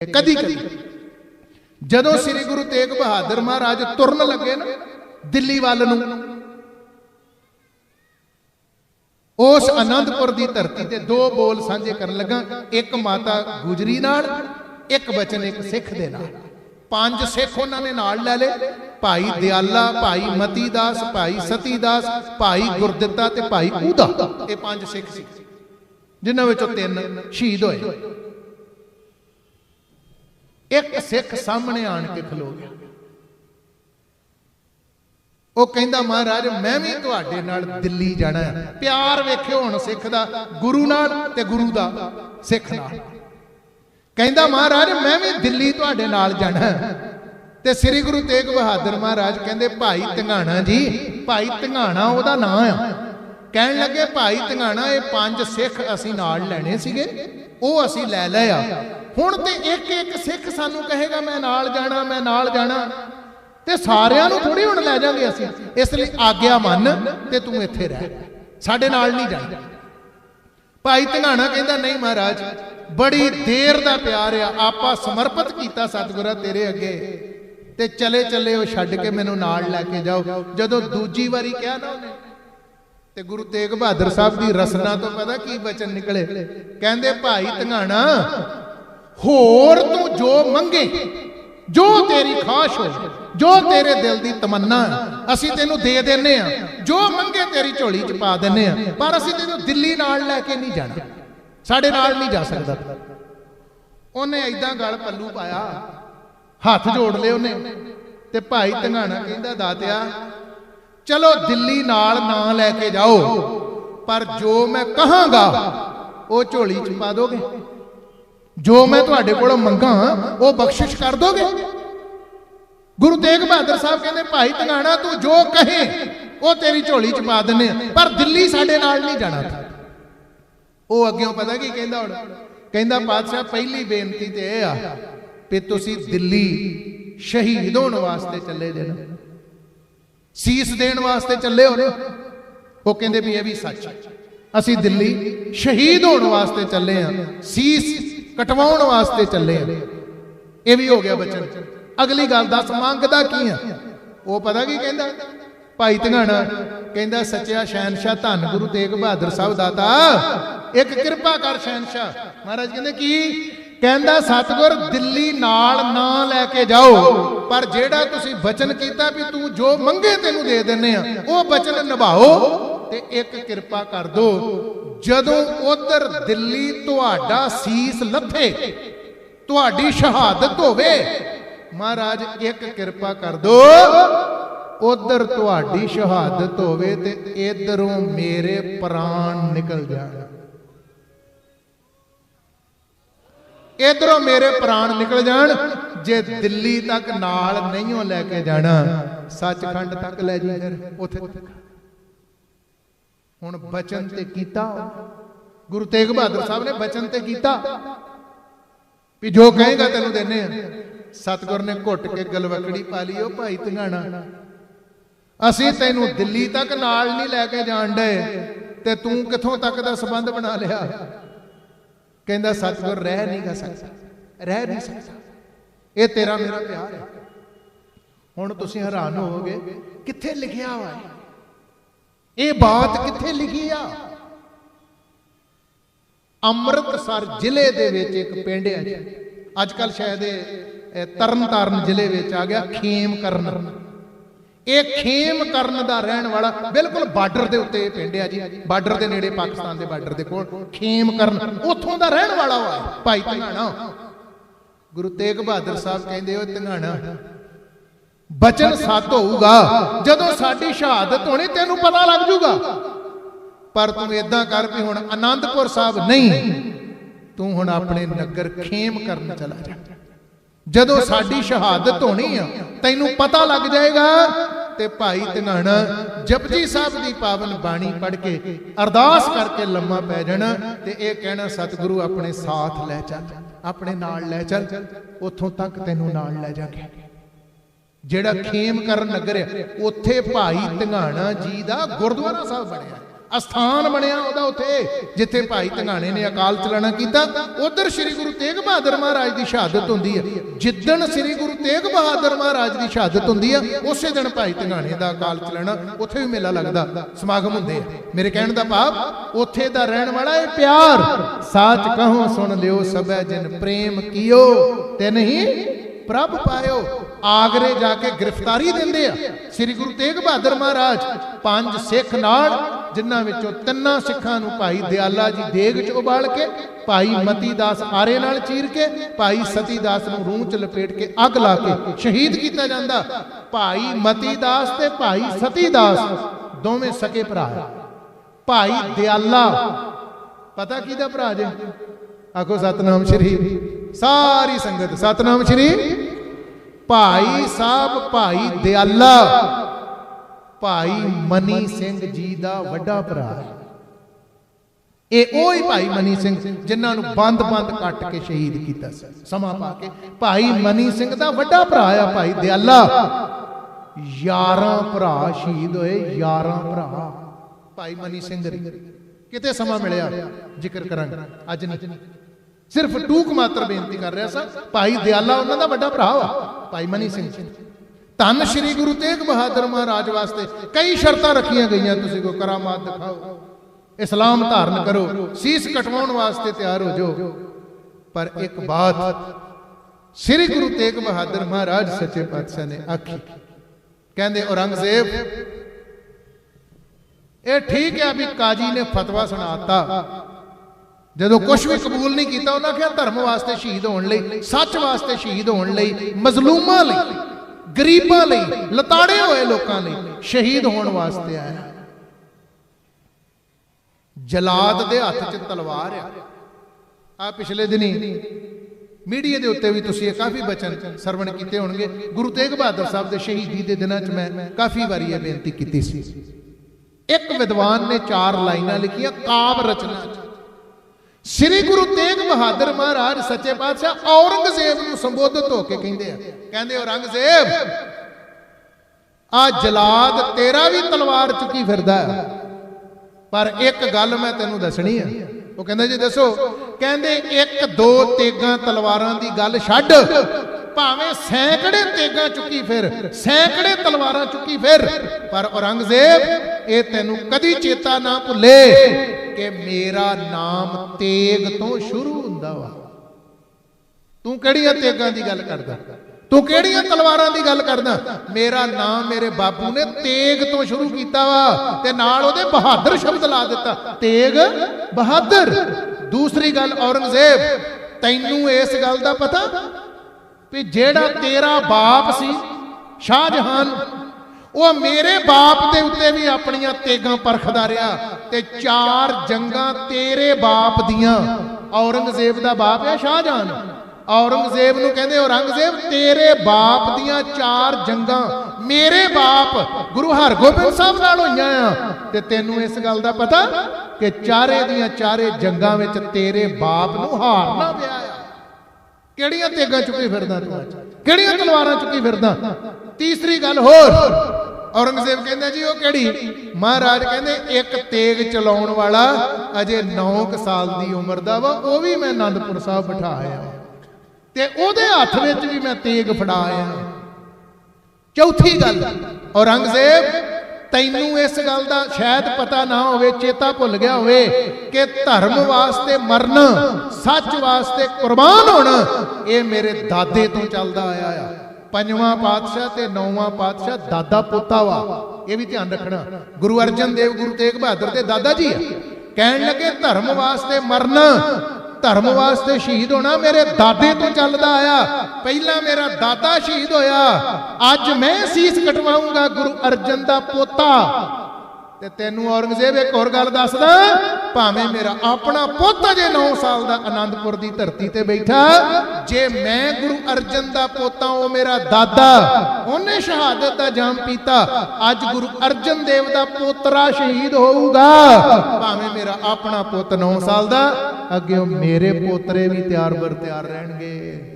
ਕਦੀ ਕਦੀ ਜਦੋਂ ਸ੍ਰੀ ਗੁਰੂ ਤੇਗ ਬਹਾਦਰ ਮਹਾਰਾਜ ਤੁਰਨ ਲੱਗੇ ਨਾ ਦਿੱਲੀ ਵੱਲ ਨੂੰ, ਉਸ ਆਨੰਦਪੁਰ ਦੀ ਧਰਤੀ ਤੇ ਦੋ ਬੋਲ ਸਾਂਝੇ ਕਰਨ ਲੱਗਾ, ਇੱਕ ਮਾਤਾ ਗੁਜਰੀ ਨਾਲ, ਇੱਕ ਬਚਨ ਇੱਕ ਸਿੱਖ ਦੇ ਨਾਲ। ਪੰਜ ਸਿੱਖ ਉਹਨਾਂ ਨੇ ਨਾਲ ਲੈ ਲਏ, ਭਾਈ ਦਿਆਲਾ, ਭਾਈ ਮਤੀ ਦਾਸ ਭਾਈ ਸਤੀ ਦਾਸ ਭਾਈ ਗੁਰਦਿੱਤਾ ਤੇ ਭਾਈ ਊਦਾ ਇਹ ਪੰਜ ਸਿੱਖ ਸੀ, ਜਿਨ੍ਹਾਂ ਵਿੱਚੋਂ ਤਿੰਨ ਸ਼ਹੀਦ ਹੋਏ। ਇੱਕ ਸਿੱਖ ਸਾਹਮਣੇ ਆਣ ਕੇ ਖਲੋ ਗਿਆ। ਉਹ ਕਹਿੰਦਾ, ਮਹਾਰਾਜ, ਮੈਂ ਵੀ ਤੁਹਾਡੇ ਨਾਲ ਦਿੱਲੀ ਜਾਣਾ ਹੈ। ਪਿਆਰ ਵੇਖਿਓ ਹੁਣ ਸਿੱਖ ਦਾ, ਗੁਰੂ ਨਾਲ ਤੇ ਗੁਰੂ ਦਾ, ਸਿੱਖ ਨਾਲ। ਕਹਿੰਦਾ, ਮਹਾਰਾਜ, ਮੈਂ ਵੀ ਦਿੱਲੀ ਤੁਹਾਡੇ ਨਾਲ ਜਾਣਾ ਤੇ ਸ੍ਰੀ ਗੁਰੂ ਤੇਗ ਬਹਾਦਰ ਮਹਾਰਾਜ ਕਹਿੰਦੇ, ਭਾਈ ਧੰਗਾਣਾ ਜੀ, ਭਾਈ ਧੰਗਾਣਾ ਉਹਦਾ ਨਾਂ ਆ। ਕਹਿਣ ਲੱਗੇ, ਭਾਈ ਧੰਗਾਣਾ ਇਹ ਪੰਜ ਸਿੱਖ ਅਸੀਂ ਨਾਲ ਲੈਣੇ ਸੀਗੇ, ਉਹ ਅਸੀਂ ਲੈ ਲਏ ਆ। ਹੁਣ ਤੇ ਇੱਕ ਇੱਕ ਸਿੱਖ ਸਾਨੂੰ ਕਹੇਗਾ, ਮੈਂ ਨਾਲ ਜਾਣਾ, ਮੈਂ ਨਾਲ ਜਾਣਾ। ਤੇ ਸਾਰਿਆਂ ਨੂੰ ਥੋੜੀ ਹੁਣ ਲੈ ਜਾਾਂਗੇ ਅਸੀਂ। ਇਸ ਲਈ ਆਗਿਆ ਮੰਨ ਤੇ ਤੂੰ ਇੱਥੇ ਰਹਿ। ਸਾਡੇ ਨਾਲ ਨਹੀਂ ਜਾਣਾ। ਭਾਈ ਧੰਗਾਣਾ ਕਹਿੰਦਾ, ਨਹੀਂ ਮਹਾਰਾਜ, ਬੜੀ ਦੇਰ ਦਾ ਪਿਆਰ ਆ। ਆਪਾਂ ਸਮਰਪਿਤ ਕੀਤਾ ਸਤਿਗੁਰਾਂ ਤੇਰੇ ਅੱਗੇ। ਤੇ ਚਲੇ ਚਲੇ ਉਹ ਛੱਡ ਕੇ ਮੈਨੂੰ ਨਾਲ ਲੈ ਕੇ ਜਾਓ। ਜਦੋਂ ਦੂਜੀ ਵਾਰੀ ਕਿਹਾ ਨਾ ਉਹਨੇ ਤੇ ਗੁਰੂ ਤੇਗ ਬਹਾਦਰ ਸਾਹਿਬ ਦੀ ਰਸਨਾ ਤੋਂ ਪਤਾ ਕੀ ਬਚਨ ਨਿਕਲੇ? ਕਹਿੰਦੇ, ਭਾਈ ਧੰਗਾਣਾ ਹੋਰ ਤੂੰ ਜੋ ਮੰਗੇ, ਜੋ ਤੇਰੀ ਖਾਸ਼ ਹੋ, ਜੋ ਤੇਰੇ ਦਿਲ ਦੀ ਤਮੰਨਾ, ਅਸੀਂ ਤੈਨੂੰ ਦੇ ਦਿੰਨੇ ਆ। ਜੋ ਮੰਗੇ ਤੇਰੀ ਝੋਲੀ 'ਚ ਪਾ ਦਿੰਨੇ ਆ। ਪਰ ਅਸੀਂ ਤੈਨੂੰ ਦਿੱਲੀ ਨਾਲ ਲੈ ਕੇ ਨਹੀਂ ਜਾਣਾ। ਸਾਡੇ ਨਾਲ ਨਹੀਂ ਜਾ ਸਕਦਾ। ਉਹਨੇ ਐਦਾਂ ਗੱਲ ਪੱਲੂ ਪਾਇਆ, ਹੱਥ ਜੋੜ ਲਏ ਉਹਨੇ। ਤੇ ਭਾਈ ਧੰਗਾਣਾ ਕਹਿੰਦਾ, ਦਾਤਿਆ ਚਲੋ ਦਿੱਲੀ ਨਾਲ ਨਾ ਲੈ ਕੇ ਜਾਓ। ਪਰ ਜੋ ਮੈਂ ਕਹਾਂਗਾ, ਉਹ ਝੋਲੀ 'ਚ ਪਾ ਦੋਗੇ। ਜੋ ਮੈਂ ਤੁਹਾਡੇ ਕੋਲੋਂ ਮੰਗਾ, ਉਹ ਬਖਸ਼ਿਸ਼ ਕਰ ਦੋਗੇ। ਗੁਰੂ ਤੇਗ ਬਹਾਦਰ ਸਾਹਿਬ ਕਹਿੰਦੇ, ਭਾਈ ਧੰਗਾਣਾ ਤੂੰ ਜੋ ਕਹੇ, ਉਹ ਤੇਰੀ ਝੋਲੀ 'ਚ ਪਾ ਦਿੰਨੇ ਪਰ ਦਿੱਲੀ ਸਾਡੇ ਨਾਲ ਨਹੀਂ ਜਾਣਾ ਉਹ ਅੱਗਿਓਂ ਪਤਾ ਕੀ ਕਹਿੰਦਾ ਹੁਣ? ਕਹਿੰਦਾ, ਪਾਤਸ਼ਾਹ, ਪਹਿਲੀ ਬੇਨਤੀ ਤੇ ਇਹ ਆ ਵੀ ਤੁਸੀਂ ਦਿੱਲੀ ਸ਼ਹੀਦ ਹੋਣ ਵਾਸਤੇ ਚੱਲੇ ਜਾਣਾ। ਸੀਸ ਦੇਣ ਵਾਸਤੇ ਚੱਲੇ ਹੋ ਨੇ ਉਹ ਕਹਿੰਦੇ ਵੀ ਇਹ ਵੀ ਸੱਚ ਅਸੀਂ ਦਿੱਲੀ ਸ਼ਹੀਦ ਹੋਣ ਵਾਸਤੇ ਚੱਲੇ ਆ ਸੀਸ ਕਟਵਾਉਣ ਵਾਸਤੇ ਚੱਲੇ ਆ ਇਹ ਵੀ ਹੋ ਗਿਆ ਬਚਨ। ਅਗਲੀ ਗੱਲ ਦੱਸ, ਮੰਗਦਾ ਕੀ ਆ? ਉਹ ਪਤਾ ਕੀ ਕਹਿੰਦਾ? ਭਾਈ ਧੰਗਾਣਾ ਕਹਿੰਦਾ, ਸੱਚਿਆ ਸ਼ੈਨਸ਼ਾ ਧੰਨ ਗੁਰੂ ਤੇਗ ਬਹਾਦਰ ਸਾਹਿਬ ਦਾਤਾ ਇੱਕ ਕਿਰਪਾ ਕਰ ਸ਼ੈਨਸ਼ਾ ਮਹਾਰਾਜ ਕਹਿੰਦੇ, ਕੀ? ਕਹਿੰਦਾ, ਸਤਗੁਰ ਦਿੱਲੀ ਨਾਲ ਨਾ ਲੈ ਕੇ ਜਾਓ। ਪਰ ਜਿਹੜਾ ਤੁਸੀਂ ਬਚਨ ਕੀਤਾ ਵੀ ਤੂੰ ਜੋ ਮੰਗੇ ਤੈਨੂੰ ਦੇ ਦਿੰਨੇ ਆ, ਉਹ ਬਚਨ ਨਿਭਾਓ ਤੇ ਇੱਕ ਕਿਰਪਾ ਕਰ ਦੋ। ਜਦੋਂ ਉਧਰ ਦਿੱਲੀ ਤੁਹਾਡਾ ਸੀਸ ਲੱਥੇ, ਤੁਹਾਡੀ ਸ਼ਹਾਦਤ ਹੋਵੇ, ਮਹਾਰਾਜ, ਇੱਕ ਕਿਰਪਾ ਕਰ ਦੋ। ਉਧਰ ਤੁਹਾਡੀ ਸ਼ਹਾਦਤ ਹੋਵੇ ਤੇ ਇਧਰੋਂ ਮੇਰੇ ਪ੍ਰਾਣ ਨਿਕਲ ਜਾਣ। ਇਧਰੋਂ ਮੇਰੇ ਪ੍ਰਾਣ ਨਿਕਲ ਜਾਣ। ਜੇ ਦਿੱਲੀ ਤੱਕ ਨਾਲ ਨਹੀਂਓ ਲੈ ਕੇ ਜਾਣਾ, ਸੱਚਖੰਡ ਤੱਕ ਲੈ ਜੀ ਫਿਰ, ਉੱਥੇ ਹੁਣ ਬਚਨ ਤੇ ਕੀਤਾ ਗੁਰੂ ਤੇਗ ਬਹਾਦਰ ਸਾਹਿਬ ਨੇ ਬਚਨ ਤੇ ਕੀਤਾ। ਵੀ ਜੋ ਕਹੇਗਾ ਤੈਨੂੰ ਦੇਨੇ ਆ। ਸਤਗੁਰ ਨੇ ਘੁੱਟ ਕੇ ਗਲਵਕੜੀ ਪਾ ਲਈ, ਉਹ ਭਾਈ ਧੰਗਾਣਾ। ਅਸੀਂ ਤੈਨੂੰ ਦਿੱਲੀ ਤੱਕ ਨਾਲ ਨਹੀਂ ਲੈ ਕੇ ਜਾਣ ਡਏ, ਤੇ ਤੂੰ ਕਿੱਥੋਂ ਤੱਕ ਦਾ ਸਬੰਧ ਬਣਾ ਲਿਆ? ਕਹਿੰਦਾ, ਸਤਗੁਰ ਰਹਿ ਨਹੀਂ ਗਾ ਸਕਦਾ। ਰਹਿ ਨਹੀਂ ਸਕਦਾ। ਇਹ ਤੇਰਾ ਮੇਰਾ ਪਿਆਰ ਹੈ। ਹੁਣ ਤੁਸੀਂ ਹੈਰਾਨ ਹੋਵੋਗੇ ਕਿੱਥੇ ਲਿਖਿਆ ਵਾ ਇਹ? ਬਾਤ ਕਿੱਥੇ ਲਿਖੀ ਆ? ਅੰਮ੍ਰਿਤਸਰ ਜ਼ਿਲ੍ਹੇ ਦੇ ਵਿੱਚ ਇੱਕ ਪਿੰਡ ਹੈ ਜੀ। ਅੱਜ ਕੱਲ ਸ਼ਾਇਦ ਇਹ ਇਹ ਤਰਨਤਾਰਨ ਜ਼ਿਲ੍ਹੇ ਵਿੱਚ ਆ ਗਿਆ ਖੇਮ ਕਰਨ ਇਹ ਖੇਮ ਕਰਨ ਦਾ ਰਹਿਣ ਵਾਲਾ ਬਿਲਕੁਲ ਬਾਰਡਰ ਦੇ ਉੱਤੇ ਪਿੰਡ ਆ ਜੀ। ਬਾਰਡਰ ਦੇ ਨੇੜੇ ਪਾਕਿਸਤਾਨ ਦੇ ਬਾਰਡਰ ਦੇ ਕੋਲ ਖੇਮ ਕਰਨ ਉੱਥੋਂ ਦਾ ਰਹਿਣ ਵਾਲਾ ਹੋਇਆ ਹੈ, ਭਾਈ ਧੰਗਾਣਾ ਗੁਰੂ ਤੇਗ ਬਹਾਦਰ ਸਾਹਿਬ ਕਹਿੰਦੇ ਉਹ ਧੰਗਾਣਾ। ਬਚਨ ਸੱਤ ਹੋਊਗਾ, ਜਦੋਂ ਸਾਡੀ ਸ਼ਹਾਦਤ ਹੋਣੀ ਤੈਨੂੰ ਪਤਾ ਲੱਗ ਜੂਗਾ। ਪਰ ਤੂੰ ਇਦਾਂ ਕਰ ਵੀ ਹੁਣ ਆਨੰਦਪੁਰ ਸਾਹਿਬ ਨਹੀਂ, ਤੂੰ ਹੁਣ ਆਪਣੇ ਨਗਰ ਖੇਮ ਕਰਨ ਚਲਾ ਜਾ। ਜਦੋਂ ਸਾਡੀ ਸ਼ਹਾਦਤ ਹੋਣੀ ਆ, ਤੈਨੂੰ ਪਤਾ ਲੱਗ ਜਾਏਗਾ ਤੇ ਭਾਈ ਧੰਗਾਣਾ ਜਪਜੀ ਸਾਹਿਬ ਦੀ ਪਾਵਨ ਬਾਣੀ ਪੜ੍ਹ ਕੇ ਅਰਦਾਸ ਕਰਕੇ ਲੰਮਾ ਪੈ ਜਾਣਾ ਤੇ ਇਹ ਕਹਿਣਾ, ਸਤਿਗੁਰੂ ਆਪਣੇ ਸਾਥ ਲੈ ਚੱਲ, ਆਪਣੇ ਨਾਲ ਲੈ ਚੱਲ, ਉੱਥੋਂ ਤੱਕ ਤੈਨੂੰ ਨਾਲ ਲੈ ਜਾਗੇ ਜਿਹੜਾ ਖੇਮ ਕਰਨ ਨਗਰ ਹੈ ਉੱਥੇ ਭਾਈ ਧੰਗਾਣਾ ਜੀ ਦਾ ਗੁਰਦੁਆਰਾ ਸਾਹਿਬ ਬਣਿਆ। ਅਸਥਾਨ ਬਣਿਆ ਉਹਦਾ ਉੱਥੇ, ਜਿੱਥੇ ਭਾਈ ਧੰਗਾਣੇ ਨੇ ਅਕਾਲ ਚਲਾਣਾ ਕੀਤਾ। ਉਧਰ ਸ੍ਰੀ ਗੁਰੂ ਤੇਗ ਬਹਾਦਰ ਮਹਾਰਾਜ ਦੀ ਸ਼ਹਾਦਤ ਹੁੰਦੀ ਹੈ। ਜਿੱਦਣ ਸ੍ਰੀ ਗੁਰੂ ਤੇਗ ਬਹਾਦਰ ਮਹਾਰਾਜ ਦੀ ਸ਼ਹਾਦਤ ਹੁੰਦੀ ਹੈ, ਉਸੇ ਦਿਨ ਭਾਈ ਧੰਗਾਣੇ ਦਾ ਅਕਾਲ ਚਲਾਣਾ, ਉੱਥੇ ਵੀ ਮੇਲਾ ਲੱਗਦਾ, ਸਮਾਗਮ ਹੁੰਦੇ ਆ। ਮੇਰੇ ਕਹਿਣ ਦਾ ਭਾਵ, ਉੱਥੇ ਦਾ ਰਹਿਣ ਵਾਲਾ ਇਹ ਪਿਆਰ। ਸਾਚ ਕਹੋ, ਸੁਣ ਲਿਓ ਸਭੈ ਜਿਨ ਪ੍ਰੇਮ ਕੀਓ, ਤੇ ਨਹੀਂ ਪ੍ਰਭ ਪਾਇਓ। ਆਗਰੇ ਜਾ ਕੇ ਗ੍ਰਿਫਤਾਰੀ ਦਿੰਦੇ ਆ। ਸ੍ਰੀ ਗੁਰੂ ਤੇਗ ਬਹਾਦਰ ਮਹਾਰਾਜ ਪੰਜ ਸਿੱਖ ਨਾਲ ਜਿਨ੍ਹਾਂ ਵਿੱਚੋਂ ਤਿੰਨਾਂ ਸਿੱਖਾਂ ਨੂੰ ਭਾਈ ਦਿਆਲਾ ਜੀ ਦੇਗ 'ਚ ਉਬਾਲ ਕੇ, ਭਾਈ ਮਤੀ ਦਾਸ ਆਰੇ ਨਾਲ ਚੀਰ ਕੇ, ਭਾਈ ਸਤੀ ਦਾਸ ਨੂੰ ਰੂਹ 'ਚ ਲਪੇਟ ਕੇ ਅੱਗ ਲਾ ਕੇ ਸ਼ਹੀਦ ਕੀਤਾ ਜਾਂਦਾ। ਭਾਈ ਮਤੀ ਦਾਸ ਤੇ ਭਾਈ ਸਤੀ ਦਾਸ ਦੋਵੇਂ ਸਕੇ ਭਰਾ। ਭਾਈ ਦਿਆਲਾ। ਪਤਾ ਕਿਹਦਾ ਭਰਾ ਜੇ? ਆਖੋ ਸਤਨਾਮ ਸ਼੍ਰੀ। ਸਾਰੀ ਸੰਗਤ, ਸਤਨਾਮ ਸ਼੍ਰੀ। ਭਾਈ ਸਾਹਿਬ, ਭਾਈ ਦਿਆਲਾ। ਭਾਈ ਮਨੀ ਸਿੰਘ ਜੀ ਦਾ ਵੱਡਾ ਭਰਾ ਇਹ ਉਹ ਹੀ ਭਾਈ ਮਨੀ ਸਿੰਘ ਜਿਨ੍ਹਾਂ ਨੂੰ ਬੰਦ-ਬੰਦ ਕੱਟ ਕੇ ਸ਼ਹੀਦ ਕੀਤਾ ਸੀ। ਸਮਾਂ ਪਾ ਕੇ ਭਾਈ ਮਨੀ ਸਿੰਘ ਦਾ ਵੱਡਾ ਭਰਾ ਆ ਭਾਈ ਦਿਆਲਾ। 11 ਭਰਾ ਸ਼ਹੀਦ ਹੋਏ 11 ਭਰਾ। ਭਾਈ ਮਨੀ ਸਿੰਘ ਦੇ ਕਿਤੇ ਸਮਾਂ ਮਿਲਿਆ? ਜ਼ਿਕਰ ਕਰਾਂਗੇ। ਅੱਜ ਨਹੀਂ। ਸਿਰਫ ਟੂਕ ਮਾਤਰ ਬੇਨਤੀ ਕਰ ਰਿਹਾ ਸਾਂ। ਭਾਈ ਦਿਆਲਾ ਉਹਨਾਂ ਦਾ ਵੱਡਾ ਭਰਾ ਵਾ। ਭਾਈ ਮਨੀ ਸਿੰਘ। ਧੰਨ ਸ਼੍ਰੀ ਗੁਰੂ ਤੇਗ ਬਹਾਦਰ ਮਹਾਰਾਜ ਵਾਸਤੇ ਕਈ ਸ਼ਰਤਾਂ ਰੱਖੀਆਂ ਗਈਆਂ ਤੁਸੀਂ ਕੋ ਕਰਾਮਾਤ ਦਿਖਾਓ। ਇਸਲਾਮ ਧਾਰਨ ਕਰੋ, ਸੀਸ ਕਟਵਾਉਣ ਵਾਸਤੇ ਤਿਆਰ ਹੋ ਜਾਓ। ਪਰ ਇੱਕ ਬਾਤ ਸ੍ਰੀ ਗੁਰੂ ਤੇਗ ਬਹਾਦਰ ਮਹਾਰਾਜ ਸੱਚੇ ਪਾਤਸ਼ਾਹ ਨੇ ਆਖੀ। ਕਹਿੰਦੇ, ਔਰੰਗਜ਼ੇਬ, ਇਹ ਠੀਕ ਹੈ ਵੀ ਕਾਜੀ ਨੇ ਫਤਵਾ ਸੁਣਾਤਾ ਜਦੋਂ ਕੁਝ ਵੀ ਕਬੂਲ ਨਹੀਂ ਕੀਤਾ, ਉਹਨਾਂ ਕਿਹਾ ਧਰਮ ਵਾਸਤੇ ਸ਼ਹੀਦ ਹੋਣ ਲਈ, ਸੱਚ ਵਾਸਤੇ ਸ਼ਹੀਦ ਹੋਣ ਲਈ, ਮਜ਼ਲੂਮਾਂ ਲਈ। ਗਰੀਬਾਂ ਲਈ, ਲਤਾੜੇ ਹੋਏ ਲੋਕਾਂ ਲਈ ਸ਼ਹੀਦ ਹੋਣ ਵਾਸਤੇ ਆਇਆ ਜਲਾਦ ਦੇ ਹੱਥ 'ਚ ਤਲਵਾਰ ਆ। ਆ ਪਿਛਲੇ ਦਿਨੀ ਮੀਡੀਆ ਦੇ ਉੱਤੇ ਵੀ ਤੁਸੀਂ ਇਹ ਕਾਫੀ ਬਚਨ ਸਰਵਣ ਕੀਤੇ ਹੋਣਗੇ। ਗੁਰੂ ਤੇਗ ਬਹਾਦਰ ਸਾਹਿਬ ਦੇ ਸ਼ਹੀਦੀ ਦੇ ਦਿਨਾਂ 'ਚ ਮੈਂ ਕਾਫੀ ਵਾਰੀ ਇਹ ਬੇਨਤੀ ਕੀਤੀ ਸੀ। ਇੱਕ ਵਿਦਵਾਨ ਨੇ ਚਾਰ ਲਾਈਨਾਂ ਲਿਖੀਆਂ ਕਾਵ ਰਚਨਾ 'ਚ। ਸ੍ਰੀ ਗੁਰੂ ਤੇਗ ਬਹਾਦਰ ਮਹਾਰਾਜ ਸੱਚੇ ਪਾਤਸ਼ਾਹ ਔਰੰਗਜ਼ੇਬ ਨੂੰ ਸੰਬੋਧਿਤ ਹੋ ਕੇ ਕਹਿੰਦੇ ਆ। ਕਹਿੰਦੇ ਔਰੰਗਜ਼ੇਬ, ਆ ਜਲਾਦ ਤੇਰਾ ਵੀ ਤਲਵਾਰ ਚੁੱਕੀ ਫਿਰਦਾ ਪਰ ਇੱਕ ਗੱਲ ਮੈਂ ਤੈਨੂੰ ਦੱਸਣੀ ਆ। ਉਹ ਕਹਿੰਦਾ ਜੀ ਦੱਸੋ, ਕਹਿੰਦੇ ਇੱਕ ਦੋ ਤੇਗਾਂ ਤਲਵਾਰਾਂ ਦੀ ਗੱਲ ਛੱਡ ਭਾਵੇਂ ਸੈਂਕੜੇ ਤੇਗਾਂ ਚੁੱਕੀ ਫਿਰ, ਸੈਂਕੜੇ ਤਲਵਾਰਾਂ ਚੁੱਕੀ ਫਿਰ, ਪਰ ਔਰੰਗਜ਼ੇਬ, ਇਹ ਤੈਨੂੰ ਕਦੀ ਚੇਤਾ ਨਾ ਭੁੱਲੇ ਕਿ ਮੇਰਾ ਨਾਮ ਤੇਗ ਤੋਂ ਸ਼ੁਰੂ ਹੁੰਦਾ ਵਾ। ਤੂੰ ਕਿਹੜੀਆਂ ਤੇਗਾਂ ਦੀ ਗੱਲ ਕਰਦਾ? ਤੂੰ ਕਿਹੜੀਆਂ ਤਲਵਾਰਾਂ ਦੀ ਗੱਲ ਕਰਦਾ? ਮੇਰਾ ਨਾਮ ਮੇਰੇ ਬਾਪੂ ਨੇ ਤੇਗ ਤੋਂ ਸ਼ੁਰੂ ਕੀਤਾ ਵਾ ਤੇ ਨਾਲ ਉਹਦੇ ਬਹਾਦਰ ਸ਼ਬਦ ਲਾ ਦਿੱਤਾ, ਤੇਗ ਬਹਾਦਰ। ਦੂਸਰੀ ਗੱਲ ਔਰੰਗਜ਼ੇਬ, ਤੈਨੂੰ ਇਸ ਗੱਲ ਦਾ ਪਤਾ? ਵੀ ਜਿਹੜਾ ਤੇਰਾ ਬਾਪ ਸੀ, ਸ਼ਾਹਜਹਾਨ, ਉਹ ਮੇਰੇ ਬਾਪ ਦੇ ਉੱਤੇ ਵੀ ਆਪਣੀਆਂ ਤੇਗਾਂ ਪਰਖਦਾ ਰਿਹਾ ਤੇ ਚਾਰ ਜੰਗਾਂ ਤੇਰੇ ਬਾਪ ਦੀਆਂ। ਔਰੰਗਜ਼ੇਬ ਦਾ ਬਾਪ ਹੈ ਸ਼ਾਹਜਹਾਨ। ਔਰੰਗਜ਼ੇਬ ਨੂੰ ਕਹਿੰਦੇ, ਔਰੰਗਜ਼ੇਬ, ਤੇਰੇ ਬਾਪ ਦੀਆਂ ਚਾਰ ਜੰਗਾਂ ਮੇਰੇ ਬਾਪ ਗੁਰੂ ਹਰਗੋਬਿੰਦ ਸਾਹਿਬ ਨਾਲ ਹੋਈਆਂ ਆ। ਤੇ ਤੈਨੂੰ ਇਸ ਗੱਲ ਦਾ ਪਤਾ ਕਿ ਚਾਰੇ ਦੀਆਂ ਚਾਰੇ ਜੰਗਾਂ ਵਿੱਚ ਤੇਰੇ ਬਾਪ ਨੂੰ ਹਾਰਨਾ ਪਿਆ ਕਿਹੜੀਆਂ ਤੇਗਾਂ ਚੁੱਕੀ ਫਿਰਦਾ ਤੂੰ? ਅੱਜ ਕਿਹੜੀਆਂ ਤਲਵਾਰਾਂ ਚੁੱਕੀ ਫਿਰਦਾ? ਤੀਸਰੀ ਗੱਲ ਹੋਰ। ਔਰੰਗਜ਼ੇਬ ਕਹਿੰਦਾ ਜੀ, ਉਹ ਕਿਹੜੀ? ਮਹਾਰਾਜ ਕਹਿੰਦੇ, ਇੱਕ ਤੇਗ ਚਲਾਉਣ ਵਾਲਾ ਅਜੇ 9 ਸਾਲ ਦੀ ਉਮਰ ਦਾ ਵਾ, ਉਹ ਵੀ ਮੈਂ ਆਨੰਦਪੁਰ ਸਾਹਿਬ ਬਿਠਾਇਆ ਤੇ ਉਹਦੇ ਹੱਥ ਵਿੱਚ ਵੀ ਮੈਂ ਤੇਗ ਫੜਾ ਆਇਆ। ਚੌਥੀ ਗੱਲ, ਔਰੰਗਜ਼ੇਬ ਤੈਨੂੰ ਇਸ ਗੱਲ ਦਾ ਸ਼ਾਇਦ ਪਤਾ ਨਾ ਹੋਵੇ, ਚੇਤਾ ਭੁੱਲ ਗਿਆ ਹੋਵੇ ਕਿ ਧਰਮ ਵਾਸਤੇ ਮਰਨਾ, ਸੱਚ ਵਾਸਤੇ ਕੁਰਬਾਨ ਹੋਣਾ, ਇਹ ਮੇਰੇ ਦਾਦੇ ਤੋਂ ਚੱਲਦਾ ਆਇਆ ਆ। ਪੰਜਵਾਂ ਪਾਤਸ਼ਾਹ ਤੇ ਨੌਵਾਂ ਪਾਤਸ਼ਾਹ ਦਾਦਾ ਪੋਤਾ ਵਾ, ਇਹ ਵੀ ਧਿਆਨ ਰੱਖਣਾ। ਗੁਰੂ ਅਰਜਨ ਦੇਵ, ਗੁਰੂ ਤੇਗ ਬਹਾਦਰ ਤੇ ਦਾਦਾ ਜੀ ਆ। ਕਹਿਣ ਲੱਗੇ ਧਰਮ ਵਾਸਤੇ ਮਰਨਾ ਧਰਮ ਵਾਸਤੇ ਸ਼ਹੀਦ ਹੋਣਾ। ਮੇਰੇ ਦਾਦੇ ਤੋਂ ਚੱਲਦਾ ਆਇਆ। ਪਹਿਲਾਂ ਮੇਰਾ ਦਾਦਾ ਸ਼ਹੀਦ ਹੋਇਆ। ਅੱਜ ਮੈਂ ਸੀਸ ਕਟਵਾਉਂਗਾ ਗੁਰੂ ਅਰਜਨ ਦਾ ਪੋਤਾ। ਤੇ ਤੈਨੂੰ ਔਰੰਗਜ਼ੇਬ ਇੱਕ ਹੋਰ ਗੱਲ ਦੱਸਦਾ। ਭਾਵੇਂ ਮੇਰਾ ਆਪਣਾ ਪੁੱਤ ਅਜੇ 9 ਸਾਲ ਦਾ ਆਨੰਦਪੁਰ ਦੀ ਧਰਤੀ ਤੇ ਬੈਠਾ, ਜੇ ਮੈਂ ਗੁਰੂ ਅਰਜਨ ਦਾ ਪੋਤਾ, ਉਹ ਮੇਰਾ ਦਾਦਾ। ਉਹਨੇ ਸ਼ਹਾਦਤ ਦਾ ਜਾਮ ਪੀਤਾ। ਅੱਜ ਗੁਰੂ ਅਰਜਨ ਦੇਵ ਦਾ ਪੋਤਰਾ ਸ਼ਹੀਦ ਹੋਊਗਾ। ਭਾਵੇਂ ਮੇਰਾ ਆਪਣਾ ਪੁੱਤ 9 ਸਾਲ ਦਾ ਅੱਗੇ ਉਹ ਮੇਰੇ ਪੋਤਰੇ ਵੀ ਤਿਆਰ ਬਰ ਤਿਆਰ ਰਹਿਣਗੇ।